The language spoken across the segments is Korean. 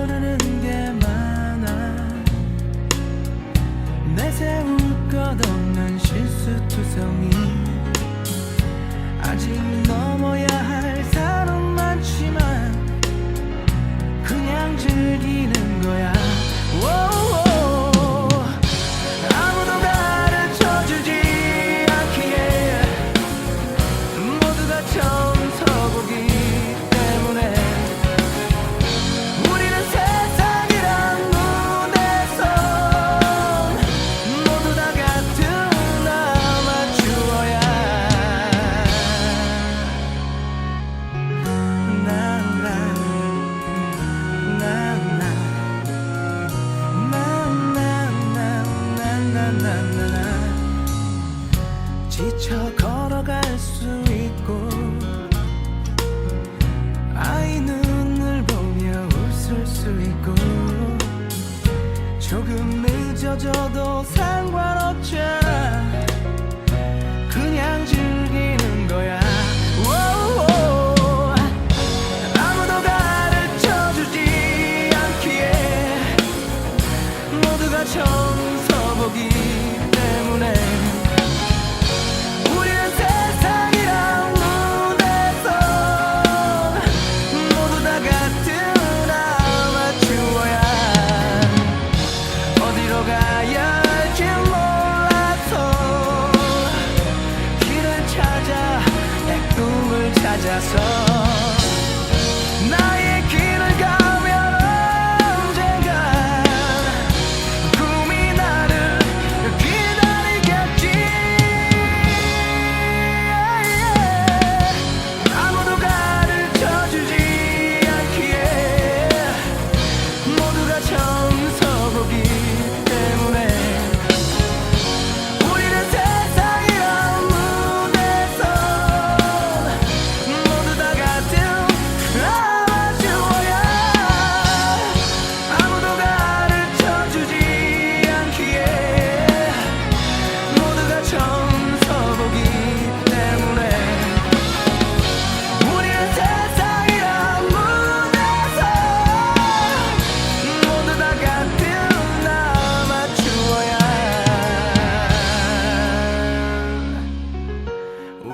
모르는 게 많아. 내세울 것 없는 실수투성이 지쳐 걸어갈 수 있고 아이 눈을 보며 웃을 수 있고 조금 늦어져도 상 가야 할지 몰라서 길을 찾아 내 꿈을 찾아서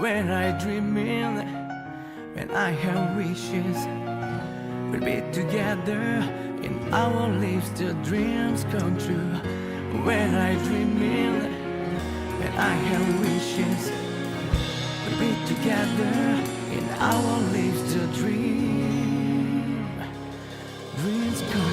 when I dreaming, when I have wishes, we'll be together in our lives till dreams come true. When I dreaming, when I have wishes, we'll be together in our lives till dreams dreams come.